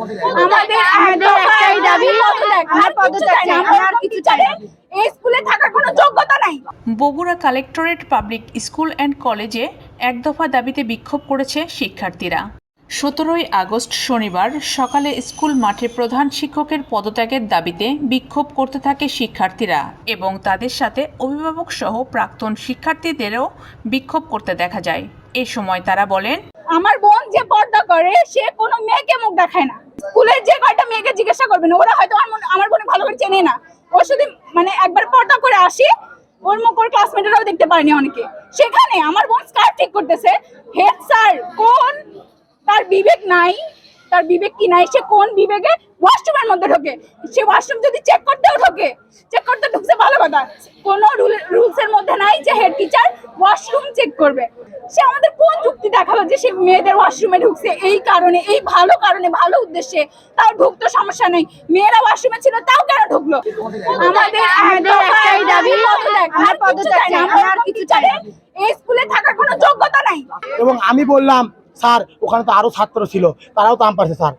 আমাদের আমাদের একটাই দাবি আমার পদত্যাগ চাই আমরা আর কিছু চাই এই স্কুলে থাকার কোনো যোগ্যতা নাই। Bogura collectorate public school and কলেজে এক দফা দাবিতে বিক্ষোভ করেছে শিক্ষার্থীরা। সতেরোই আগস্ট শনিবার সকালে স্কুল মাঠে প্রধান শিক্ষকের পদত্যাগের দাবিতে বিক্ষোভ করতে থাকে শিক্ষার্থীরা এবং তাদের সাথে অভিভাবক সহ প্রাক্তন শিক্ষার্থীদেরও বিক্ষোভ করতে দেখা যায়। এ সময় তারা বলেন আমার বোন যে পর্দা করে সে কোনো মেয়েকে মুখ দেখায় না। স্কুলের যে কয়টা মেয়েকে জিজ্ঞাসা করবেন ওরা হয়তো আমার মনে- ভালো করে চেনে না। ও শুধু মানে একবার পর্দা করে আসি, ওর মুখ ওর ক্লাসমেটেরাও দেখতে পারেনি অনেকে। সেখানে আমার বোন স্কার্ট ঠিক করতেছে হেড স্যার, কোন? তার বিবেক নাই, তার বিবেক কি নাই? সে কোন বিবেকে? ওয়াশরুমের মধ্যে ঢোকে। সে ওয়াশরুম যদি চেক করতেও ঢোকে চেক করতে ঢুকছে ভালো কথা। কোনো রুলস এর মধ্যে নাই যে হেড টিচার ওয়াশরুম চেক করবে। সে আমাদের কোন দেখাল যে সে মেয়েদের ওয়াশরুমে ঢুকছে। এই কারণে এই ভালো কারণে ভালো উদ্দেশ্যে তাও ঢুকতো সমস্যা নেই। মেয়েরা ওয়াশরুমে ছিল তাও কেন ঢুকলো? আমাদের একটাই দাবি আর কিছু চাই এই স্কুলে থাকার কোনো যোগ্যতা নাই। এবং আমি বললাম স্যার ওখানে তো আরও ছাত্র ছিল তারাও তো আম পারছে স্যার।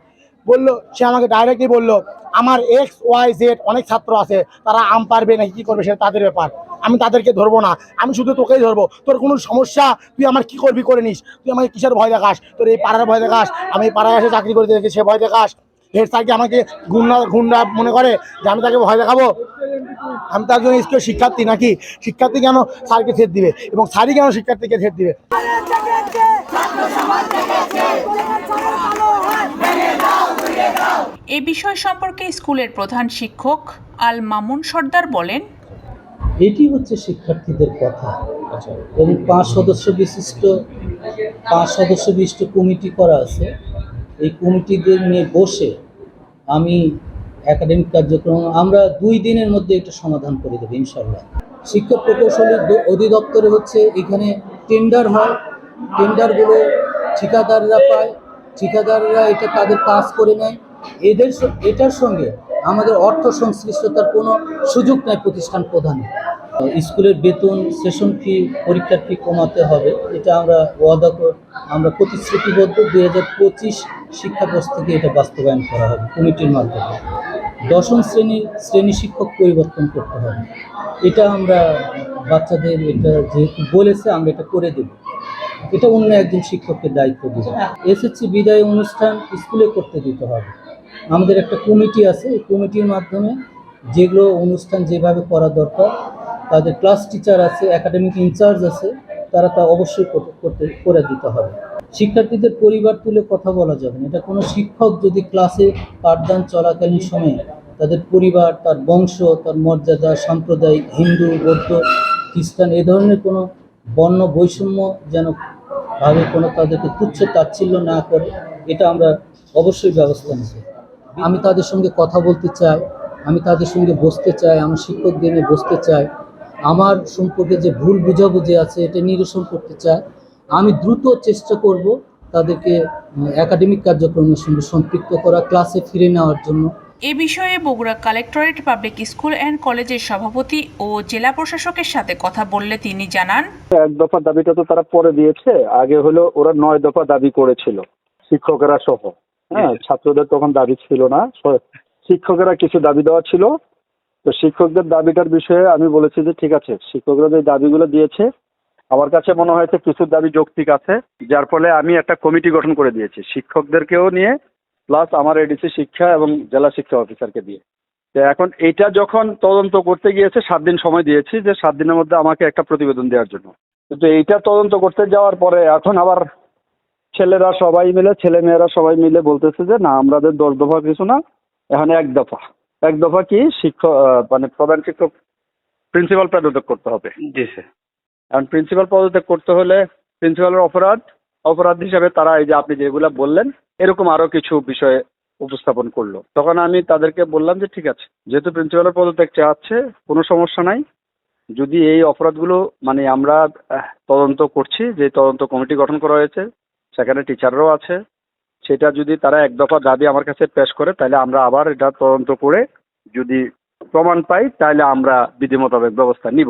বলল, সে আমাকে ডাইরেক্টলি বলল, আমার এক্স ওয়াই জেড অনেক ছাত্র আছে, তারা আম পারবে না কি করবে সেটা তাদের ব্যাপার। আমি তাদেরকে ধরবো না, আমি শুধু তোকেই ধরবো। তোর কোনো সমস্যা? তুই আমার কি করবি করে নিস? তুই আমাকে কিসের ভয় দেখাস? তোর এই পাড়ার ভয় দেখাস? আমি এই পাড়ায় এসে চাকরি করতে দেখি সে ভয় দেখাস? হেড স্যারকে আমাকে গুন্ডা গুন্ডা মনে করে যে আমি তাকে ভয় দেখাবো? আমি তার জন্য স্কুলের শিক্ষার্থী নাকি? শিক্ষার্থী কেন স্যারকে থ্রেট দিবে? এবং স্যারই কেন শিক্ষার্থীকে থ্রেট দিবে? এ বিষয় সম্পর্কে স্কুলের প্রধান শিক্ষক আল মামুন সর্দার বলেন, এটি হচ্ছে শিক্ষার্থীদের কথা। এবং পাঁচ সদস্য বিশিষ্ট, পাঁচ সদস্য বিশিষ্ট কমিটি করা আছে। এই কমিটিদের নিয়ে বসে আমি একাডেমিক কার্যক্রম, আমরা দুই দিনের মধ্যে এটা সমাধান করে দেবো ইনশাল্লাহ শিক্ষক প্রকৌশলী অধিদপ্তরে হচ্ছে এখানে টেন্ডার হয়। টেন্ডারগুলো ঠিকাদাররা পায়। ঠিকাদাররা এটা তাদের কাজ করে নেয়। এদের এটার সঙ্গে আমাদের অর্থ সংশ্লিষ্টতার কোনো সুযোগ নাই প্রতিষ্ঠান প্রধানে স্কুলের বেতন, সেশন ফি, পরীক্ষার ফি কমাতে হবে, এটা আমরা ওয়াদা আমরা প্রতিশ্রুতিবদ্ধ। দুই হাজার পঁচিশ শিক্ষাবর্ষ থেকে এটা বাস্তবায়ন করা হবে কমিটির মাধ্যমে। দশম শ্রেণির শ্রেণি শিক্ষক পরিবর্তন করতে হবে। এটা আমরা বাচ্চাদের এটা যেহেতু বলেছে, আমরা এটা করে দেব। এটা অন্য একজন শিক্ষককে দায়িত্ব দেব। এসএসসি বিদায় অনুষ্ঠান স্কুলে করতে দিতে হবে। আমাদের একটা কমিটি আছে, এই কমিটির মাধ্যমে যেগুলো অনুষ্ঠান যেভাবে করা দরকার, তাদের ক্লাস টিচার আছে একাডেমিক ইনচার্জ আছে, তারা তা অবশ্যই করতে- করে দিতে হবে। শিক্ষার্থীদের পরিবার তুলে কথা বলা যাবে না। এটা কোনো শিক্ষক যদি ক্লাসে পাঠদান চলাকালীন সময়ে তাদের পরিবার, তার বংশ, তার মর্যাদা, সাম্প্রদায়িক, হিন্দু, বৌদ্ধ, খ্রিস্টান এ ধরনের কোনো বর্ণ বৈষম্য যেন ভাবে কোনো তাদেরকে তুচ্ছ তাচ্ছিল্য না করে, এটা আমরা অবশ্যই ব্যবস্থা নেব। আমি তাদের সঙ্গে কথা বলতে চাই আমি তাদের সঙ্গে বসতে চাই আমার শিক্ষকদের নিয়ে বসতে চাই। আমার সম্পর্কে যে ভুল বুঝাবুঝি আছে এটা নিরসন করতে চাই। আমি দ্রুত চেষ্টা করব তাদেরকে একাডেমিক কার্যক্রমের সঙ্গে সম্পৃক্ত করা ক্লাসে ফিরে নেওয়ার জন্য। এ বিষয়ে Bogura collectorate public school and কলেজের সভাপতি ও জেলা প্রশাসকের সাথে কথা বললে তিনি জানান এক দফা দাবিটা তো তারা পরে দিয়েছে আগে হলো ওরা নয় দফা দাবি করেছিল শিক্ষকেরা সহ। হ্যাঁ ছাত্রদের তখন দাবি ছিল না। শিক্ষকেরা কিছু দাবি দেওয়া ছিল। তো শিক্ষকদের দাবিটার বিষয়ে আমি বলেছি যে ঠিক আছে শিক্ষকরা যে দাবিগুলো দিয়েছে আমার কাছে মনে হয়েছে কিছু দাবি যৌক্তিক আছে। যার ফলে আমি একটা কমিটি গঠন করে দিয়েছি শিক্ষকদেরকেও নিয়ে প্লাস আমার এডিসি শিক্ষা এবং জেলা শিক্ষা অফিসারকে দিয়ে। তো এখন এইটা যখন তদন্ত করতে গিয়েছে সাত দিন সময় দিয়েছি যে সাত দিনের মধ্যে আমাকে একটা প্রতিবেদন দেওয়ার জন্য। কিন্তু এইটা তদন্ত করতে যাওয়ার পরে এখন আবার ছেলেরা সবাই মিলে ছেলে মেয়েরা সবাই মিলে বলতেছে যে না আমাদের দশ দফা কিছু না এখানে এক দফা। এক দফা কি শিক্ষক মানে প্রধান শিক্ষক প্রিন্সিপাল পদত্যাগ করতে হবে। জি স্যার। এখন প্রিন্সিপাল পদত্যাগ করতে হলে প্রিন্সিপালের অপরাধ অপরাধ হিসাবে তারা এই যে আপনি যেগুলো বললেন এরকম আরও কিছু বিষয়ে উপস্থাপন করল। তখন আমি তাদেরকে বললাম যে ঠিক আছে যেহেতু প্রিন্সিপালের পদত্যাগ চাচ্ছে কোনো সমস্যা নাই। যদি এই অপরাধগুলো মানে আমরা তদন্ত করছি যে তদন্ত কমিটি গঠন করা হয়েছে সেখানে টিচাররাও আছে। সেটা যদি তারা এক দফা দাবি আমার কাছে পেশ করে, তাহলে আমরা আবার এটা তদন্ত করে যদি প্রমাণ পাই, তাহলে আমরা বিধি মোতাবেক ব্যবস্থা নিব।